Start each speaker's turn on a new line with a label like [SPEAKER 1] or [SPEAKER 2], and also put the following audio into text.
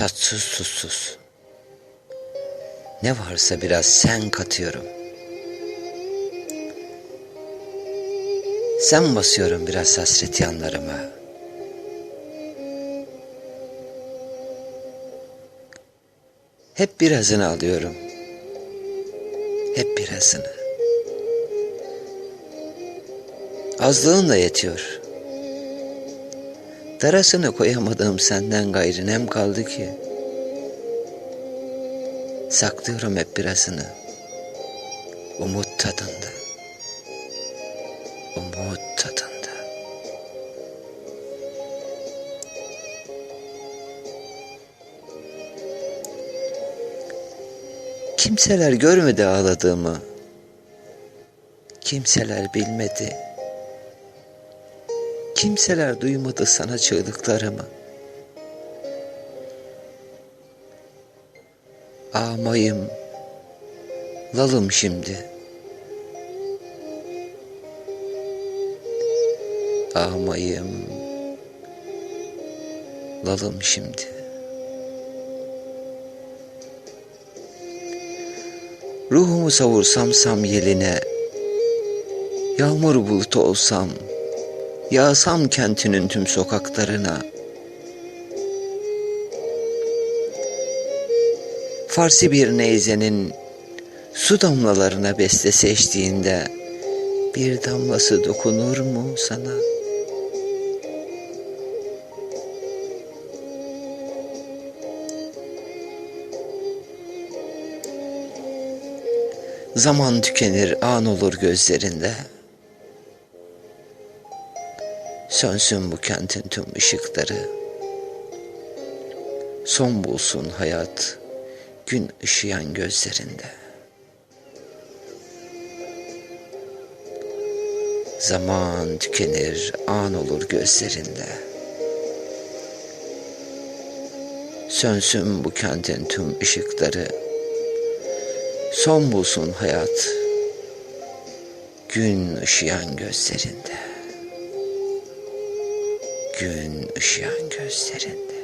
[SPEAKER 1] Tatsız tuzsuz. Ne varsa biraz sen katıyorum. Sen basıyorum biraz hasret yanlarıma. Hep birazını alıyorum. Hep birazını. Azlığın da yetiyor. Darasını koyamadığım senden gayrı nem kaldı ki. Saklıyorum hep birazını. Umut tadında. Umut tadında. Kimseler görmedi ağladığımı. Kimseler bilmedi. Kimseler duymadı sana çığlıklarımı. Ağmayım, lalım şimdi. Ağmayım, lalım şimdi. Ruhumu savursam sam yeline, Yağmur bulutu olsam, Yağsam kentinin tüm sokaklarına, Farsi bir neyzenin su damlalarına beste seçtiğinde bir damlası dokunur mu sana? Zaman tükenir an olur gözlerinde. Sönsün bu kentin tüm ışıkları. Son bulsun hayat gün ışıyan gözlerinde. Zaman tükenir, an olur gözlerinde. Sönsün bu kentin tüm ışıkları. Son bulsun hayat gün ışıyan gözlerinde. Gün ışıyan gözlerinde.